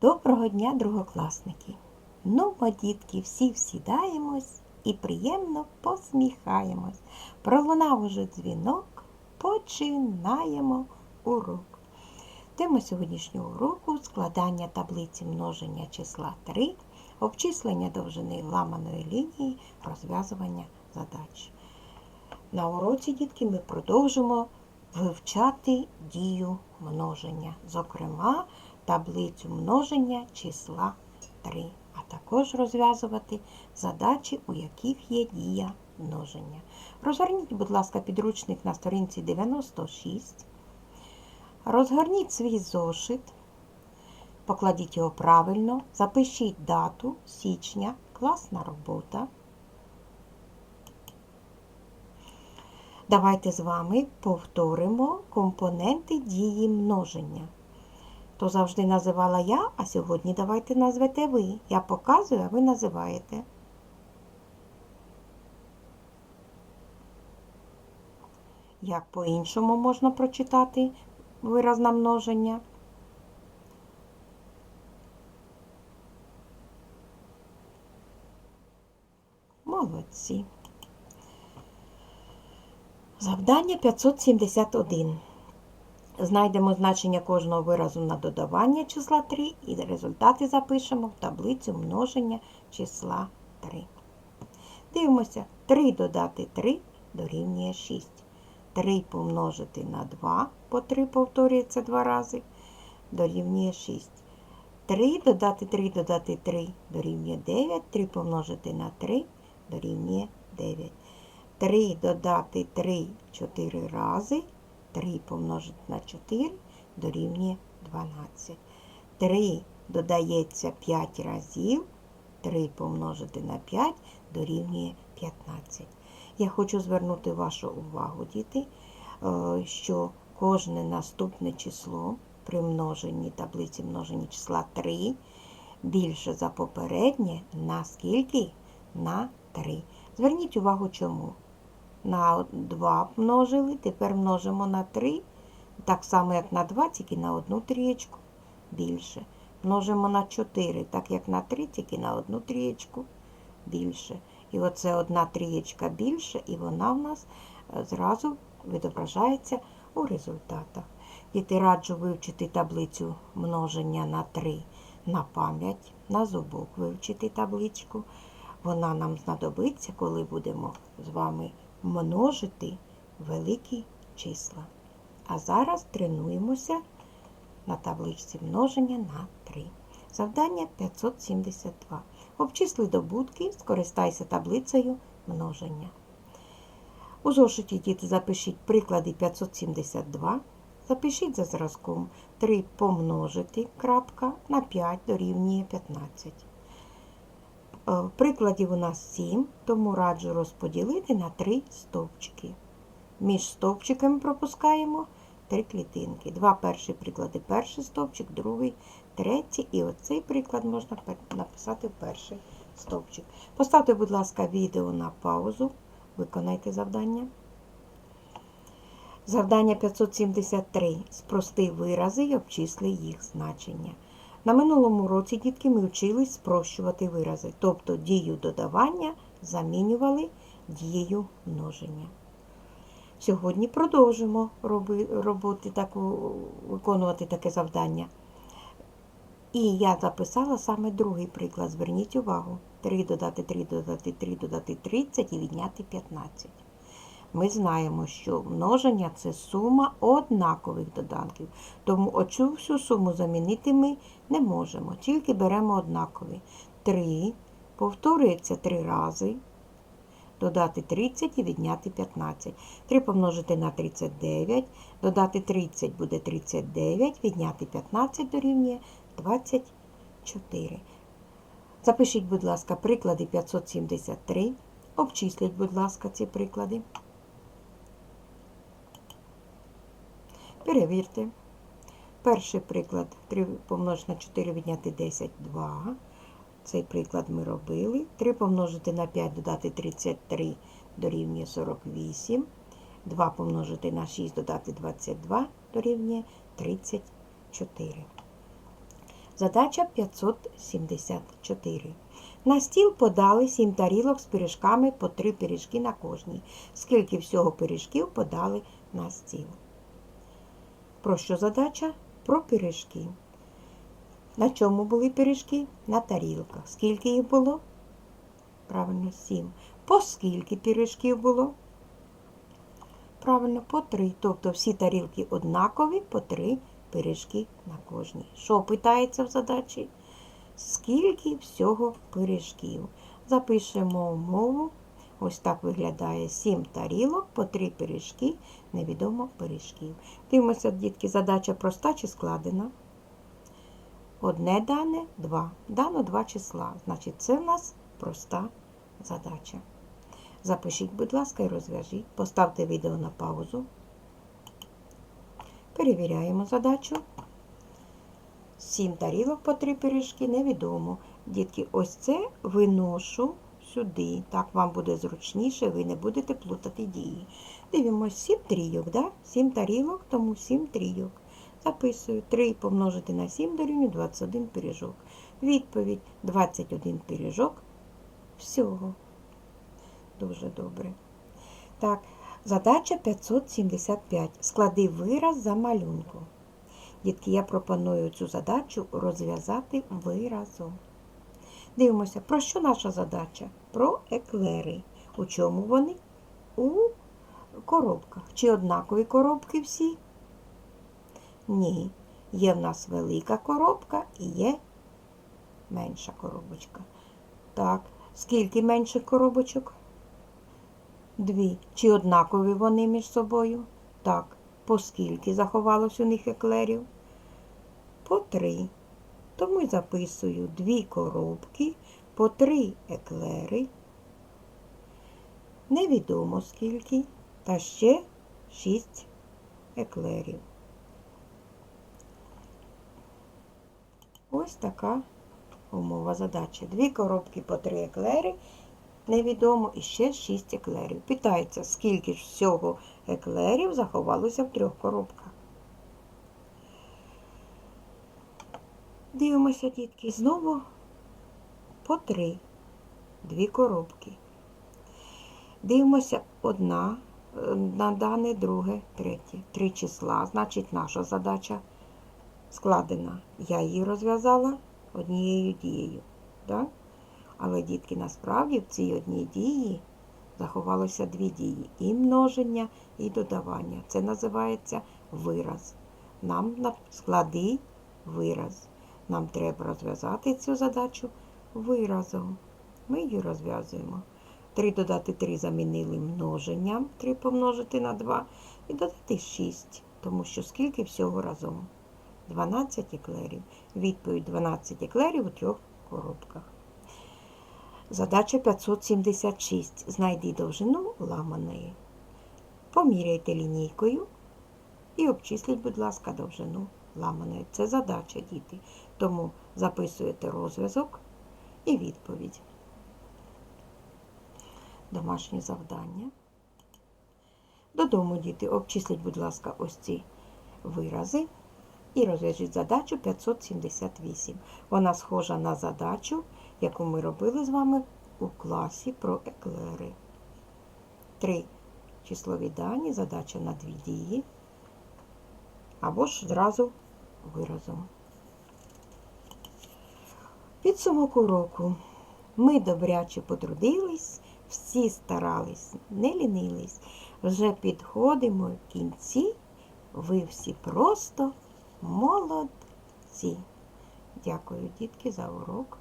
Доброго дня, другокласники! Ну, ми, дітки, всі всідаємось і приємно посміхаємось. Пролунав уже дзвінок, починаємо урок. Тема сьогоднішнього уроку складання таблиці множення числа 3, обчислення довжини ламаної лінії, розв'язування задач. На уроці, дітки, ми продовжимо вивчати дію множення, зокрема, таблицю множення числа 3, а також розв'язувати задачі, у яких є дія множення. Розгорніть, будь ласка, підручник на сторінці 96. Розгорніть свій зошит, покладіть його правильно, запишіть дату січня, класна робота. Давайте з вами повторимо компоненти дії множення. То завжди називала я, а сьогодні давайте назвете ви. Я показую, а ви називаєте. Як по-іншому можна прочитати вираз на множення? Молодці. Завдання 571. Знайдемо значення кожного виразу на додавання числа 3 і результати запишемо в таблицю множення числа 3. Дивимося, 3 додати 3 дорівнює 6. 3 помножити на 2, по 3 повторюється 2 рази, дорівнює 6. 3 додати 3 додати 3 дорівнює 9, 3 помножити на 3 дорівнює 9. 3 додати 3 4 рази, 3 помножити на 4 дорівнює 12. 3 додається 5 разів, 3 помножити на 5 дорівнює 15. Я хочу звернути вашу увагу, діти, е, що кожне наступне число при множенні таблиці множення числа 3 більше за попереднє на скільки? На 3. Зверніть увагу, чому. На 2 множили, тепер множимо на 3, так само, як на 2, тільки на одну трієчку більше. Множимо на 4, так як на 3, тільки на одну трієчку більше. І оце одна трієчка більше, і вона в нас е, зразу відображається у результатах. Діти раджу вивчити таблицю множення на 3 на пам'ять, на зубок вивчити табличку. Вона нам знадобиться, коли будемо з вами множити великі числа. А зараз тренуємося на табличці множення на 3. Завдання 572. Обчисли добутки, скористайся таблицею множення. У зошиті діти запишіть приклади 572. Запишіть за зразком 3 помножити крапка на 5 дорівнює 15. Е, Прикладів у нас 7, тому раджу розподілити на 3 стовпчики. Між стовпчиками пропускаємо 3 клітинки. Два перші приклади перший стовпчик, другий, третій. І оцей приклад можна написати в перший стовпчик. Поставте, будь ласка, відео на паузу. Виконайте завдання. Завдання 573. Спрости вирази і обчисли їх значення. На минулому році дітки ми вчились спрощувати вирази, тобто дію додавання замінювали дією множення. Сьогодні продовжимо роботи таку, виконувати таке завдання. І я записала саме другий приклад. Зверніть увагу. 3 додати 3 додати 3 додати 30 і відняти 15. Ми знаємо, що множення це сума однакових доданків. Тому оцю всю суму замінити ми не можемо, тільки беремо однакові. 3 повторюється 3 рази. Додати 30 і відняти 15. 3 помножити на 39, додати 30 буде 39, відняти 15 дорівнює 24. Запишіть, будь ласка, приклади 573. Обчисліть, будь ласка, ці приклади. Перевірте. Перший приклад 3 помножити на 4 відняти 10 2. Цей приклад ми робили. 3 помножити на 5 додати 33 дорівнює 48. 2 помножити на 6 додати 22 дорівнює 34. Задача 574. На стіл подали 7 тарілок з пиріжками по 3 пиріжки на кожній. Скільки всього пиріжків подали на стіл? Про що задача? Про пиріжки. На чому були пиріжки? На тарілках. Скільки їх було? Правильно, 7. По скільки пиріжків було? Правильно, по 3. Тобто всі тарілки однакові, по 3 пиріжки на кожній. Що питається в задачі? Скільки всього пиріжків? Запишемо умову. Ось так виглядає 7 тарілок, по 3 пиріжки, невідомо пиріжків. Дивимося, дітки, задача проста чи складена? Одне дане, два. Дано два числа. Значить, це в нас проста задача. Запишіть, будь ласка, і розв'яжіть. Поставте відео на паузу. Перевіряємо задачу. Сім тарілок по три пиріжки, невідомо. Дітки, ось це виношу сюди. Так вам буде зручніше, ви не будете плутати дії. Дивимось, сім трійок, да? Сім тарілок, тому сім трійок. Записую 3 помножити на 7 дорівнює 21 пиріжок. Відповідь 21 пиріжок всього. Дуже добре. Так, задача 575. Склади вираз за малюнком. Дітки, я пропоную цю задачу розв'язати виразом. Дивимося, про що наша задача? Про еклери. У чому вони? У коробках. Чи однакові коробки всі? Ні. Є в нас велика коробка і є менша коробочка. Так, скільки менших коробочок? Дві. Чи однакові вони між собою? Так. По скільки заховалось у них еклерів? По три. Тому й записую дві коробки по три еклери. Невідомо скільки. Та ще шість еклерів. Ось така умова задачі. Дві коробки по три еклери. Невідомо і ще 6 еклерів. Питається, скільки ж всього еклерів заховалося в трьох коробках. Дивимося, дітки, знову по три, дві коробки. Дивимося одна е, на дане, друге, третє. Три числа, значить, наша задача складена. Я її розв'язала однією дією. Так? Але, дітки, насправді в цій одній дії заховалося дві дії і множення, і додавання. Це називається вираз. Нам на склади вираз. Нам треба розв'язати цю задачу виразом. Ми її розв'язуємо. 3 додати 3 замінили множенням, 3 помножити на 2 і додати 6, тому що скільки всього разом? 12 еклерів. Відповідь 12 еклерів у трьох коробках. Задача 576. Знайди довжину ламаної. Поміряйте лінійкою і обчисліть, будь ласка, довжину ламаної. Це задача, діти. Тому записуєте розв'язок і відповідь. Домашнє завдання. Додому, діти, обчисліть, будь ласка, ось ці вирази. І розв'яжіть задачу 578. Вона схожа на задачу, яку ми робили з вами у класі про еклери. Три числові дані, задача на дві дії. Або ж зразу виразом. Підсумок уроку. Ми добряче потрудились, всі старались, не лінились. Вже підходимо в кінці. Ви всі просто молодці. Дякую, дітки, за урок.